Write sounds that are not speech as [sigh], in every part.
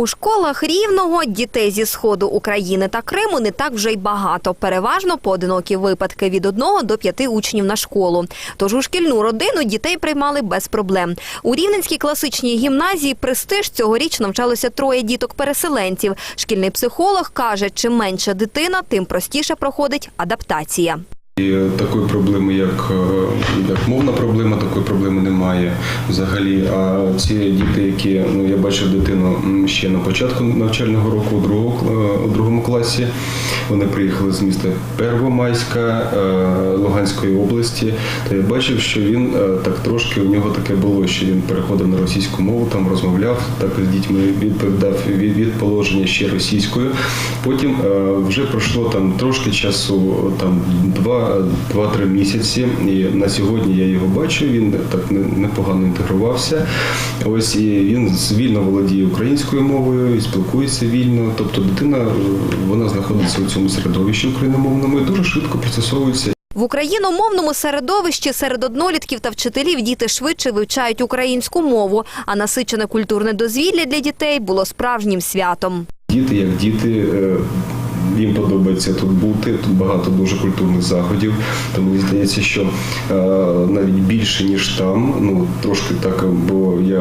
У школах рівного дітей зі сходу України та Криму не так вже й багато. Переважно поодинокі випадки від одного до п'яти учнів на школу. Тож у шкільну родину дітей приймали без проблем. У Рівненській класичній гімназії престиж цьогоріч навчалося троє діток-переселенців. Шкільний психолог каже, чим менша дитина, тим простіше проходить адаптація. І такої проблеми, як, е, як мовна проблема, такої проблеми немає взагалі. А ці діти, які ну я бачив дитину ще на початку навчального року, у другому, у другому класі. Вони приїхали з міста Первомайська е, Луганської області. То я бачив, що він е, так трошки у нього таке було, що він переходив на російську мову, там розмовляв так з дітьми, відповідав від, положення ще російською. Потім вже пройшло там трошки часу, там два, два-три місяці. І на сьогодні я його бачу. Він так не- непогано інтегрувався. Ось і він вільно володіє українською мовою, і спілкується вільно. Тобто дитина е, вона знаходиться у цьому середовищі україномовному і дуже швидко процесовується. В україномовному середовищі серед однолітків та вчителів діти швидше вивчають українську мову, а насичене культурне дозвілля для дітей було справжнім святом. Діти, як діти, е, їм подобається тут бути. Тут багато дуже культурних заходів. Тому мені здається, що е, навіть більше ніж там. Ну трошки так, бо я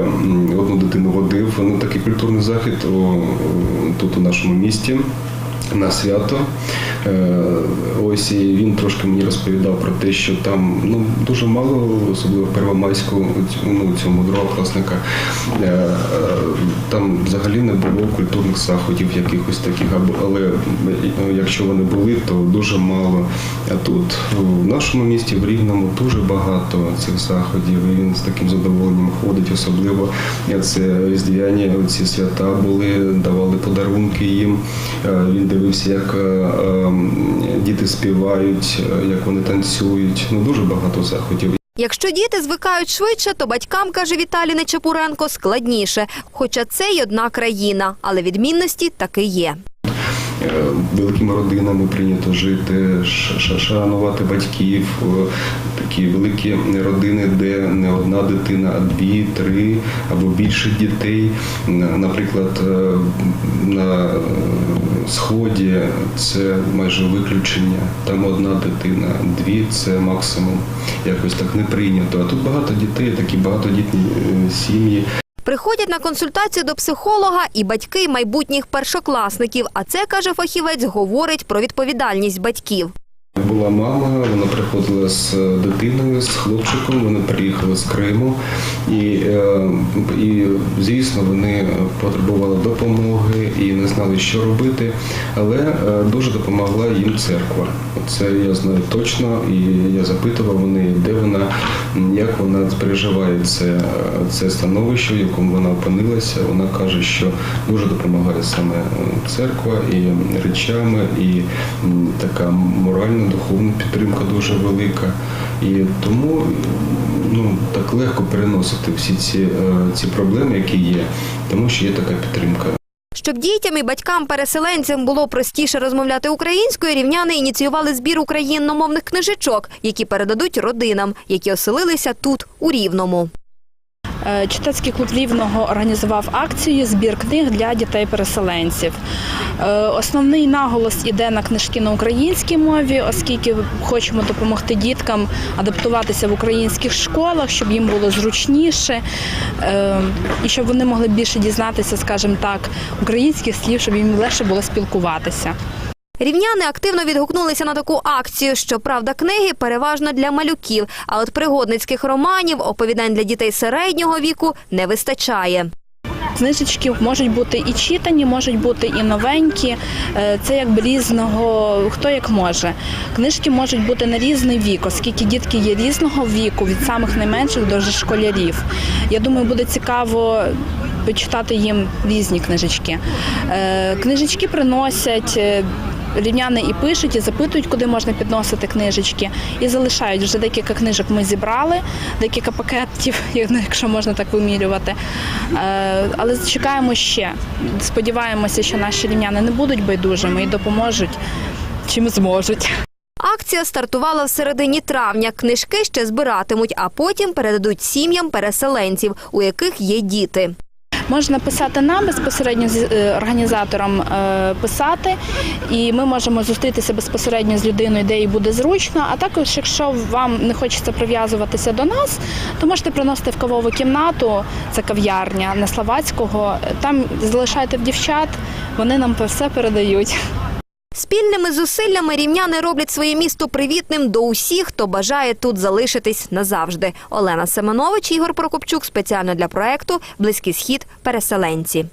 одну дитину водив на такий культурний захід тут у нашому місті. На свято. Е, Ось і він трошки мені розповідав про те, що там ну дуже мало, особливо в Первомайську, ну цьому другокласника, е, е, там взагалі не було культурних заходів якихось таких, але е, якщо вони були, то дуже мало. А тут в нашому місті, в Рівному, дуже багато цих заходів. І він з таким задоволенням ходить, особливо це різдвяні ці свята були, давали подарунки їм. Е, Він дивився, як е, е, діти співають, як вони танцюють. Ну дуже багато заходів. Якщо діти звикають швидше, то батькам, каже Віталій Нечапуренко, складніше. Хоча це й одна країна, але відмінності таки є. Е, великими родинами прийнято жити, шанувати батьків, е, такі великі родини, де не одна дитина, а дві, три або більше дітей. Наприклад, е, на сході це майже виключення. Там одна дитина, дві це максимум. Якось так не прийнято. А тут багато дітей, такі багатодітні сім'ї. Приходять на консультацію до психолога і батьки майбутніх першокласників. А це, каже фахівець, говорить про відповідальність батьків. Була мама, вона приходила з дитиною, з хлопчиком. Вони приїхали з Криму, і, е, і звісно, вони потребували допомоги і не знали, що робити. Але е, дуже допомогла їм церква. Це я знаю точно, і я запитував вони, де вона, як вона переживає це, це становище, в якому вона опинилася. Вона каже, що дуже допомагає саме е, церква і речами, і така моральна, духовна підтримка дуже велика. І тому ну, так легко переносити всі ці, е, ці проблеми, які є, тому що є така підтримка. Щоб дітям і батькам-переселенцям було простіше розмовляти українською, рівняни ініціювали збір україномовних книжечок, які передадуть родинам, які оселилися тут, у Рівному. Е, Читацький клуб Рівного організував акцію Збір книг для дітей-переселенців. Е, Основний наголос іде на книжки на українській мові, оскільки хочемо допомогти діткам адаптуватися в українських школах, щоб їм було зручніше е, і щоб вони могли більше дізнатися, скажімо так, українських слів, щоб їм легше було спілкуватися. Рівняни активно відгукнулися на таку акцію. Щоправда, книги переважно для малюків, а от пригодницьких романів, оповідань для дітей середнього віку не вистачає. Книжечки можуть бути і читані, можуть бути і новенькі. Е, Це якби різного, хто як може. Книжки можуть бути на різний вік, оскільки дітки є різного віку, від самих найменших до школярів. Я думаю, буде цікаво почитати їм різні книжечки. Е, Книжечки приносять. Рівняни і пишуть, і запитують, куди можна підносити книжечки, і залишають вже декілька книжок. Ми зібрали, декілька пакетів, [laughs] ну, якщо можна так вимірювати. Е, Але чекаємо ще. Сподіваємося, що наші рівняни не будуть байдужими і допоможуть чим зможуть. Акція стартувала в середині травня. Книжки ще збиратимуть, а потім передадуть сім'ям переселенців, у яких є діти. Можна писати нам безпосередньо з е, організатором е, писати, і ми можемо зустрітися безпосередньо з людиною, де їй буде зручно. А також, якщо вам не хочеться прив'язуватися до нас, то можете приносити в кавову кімнату, це кав'ярня на Словацького. Там залишайте в дівчат, вони нам все передають. Спільними зусиллями рівняни роблять своє місто привітним до усіх, хто бажає тут залишитись назавжди. Олена Семенович, Ігор Прокопчук спеціально для проекту Близький схід. Переселенці.